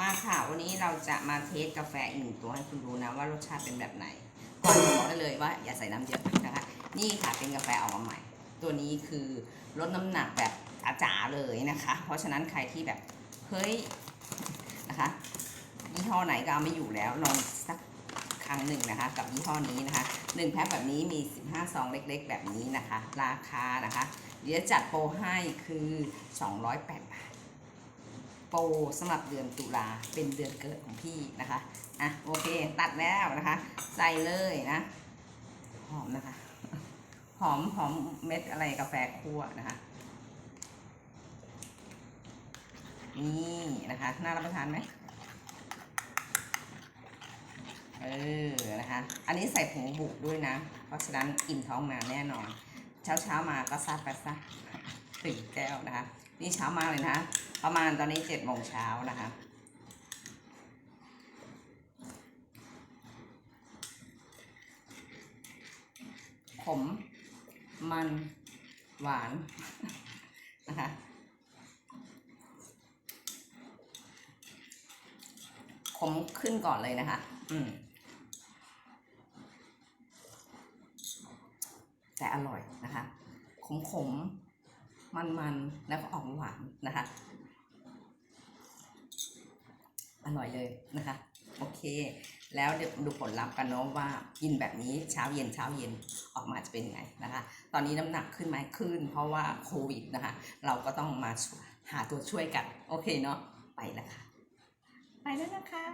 มาค่ะ วันนี้เราจะมาเทสกาแฟอีกหนึ่งตัวให้คุณดูนะว่ารสชาติเป็นแบบไหน ก่อนบอกได้เลยว่าอย่าใส่น้ำเยอะนะคะ นี่ค่ะเป็นกาแฟออกมาใหม่ ตัวนี้คือลดน้ำหนักแบบอาจ๋าเลยนะคะ เพราะฉะนั้นใครที่แบบเฮ้ยนะคะยี่ห้อไหนก็เอาไม่อยู่แล้วลองสักครั้งหนึ่งนะคะ กับยี่ห้อนี้นะคะหนึ่งแพ็คแบบนี้มี 15 ซองเล็ก ๆ แบบนี้นะคะ ราคานะคะ เดี๋ยวจัดโปรให้คือ 208 บาท โปรสำหรับเดือนตุลาเป็นเดือนเกิดของพี่นะคะอะโอเคตัดแล้วนะคะ ใส่เลยนะหอมนะคะ หอมหอมเม็ดอะไรกาแฟคั่วนะคะนี่นะคะน่ารับประทานไหมเออนะคะ อันนี้ใส่ผงบุกด้วยนะ เพราะฉะนั้นอิ่มท้องมาแน่นอน เช้าเช้ามาก็ซัดไปซะสี่แก้วนะคะ นี่เช้ามากเลยนะ ประมาณตอนนี้เจ็ดโมงเช้านะคะขมมันหวานนะคะขมขึ้นก่อนเลยนะคะ อืม แต่อร่อยนะคะ ขมขมมันมันแล้วก็ออกหวานนะคะ อร่อยเลยนะคะ โอเค แล้วเดี๋ยวดูผลลัพธ์กันเนาะว่ากินแบบนี้เช้าเย็นเช้าเย็นออกมาจะเป็นยังไงนะคะ ตอนนี้น้ำหนักขึ้นไหมขึ้น เพราะว่าโควิดนะคะ เราก็ต้องมาหาตัวช่วยกัน โอเคเนาะไปแล้วค่ะ ไปแล้วนะคะ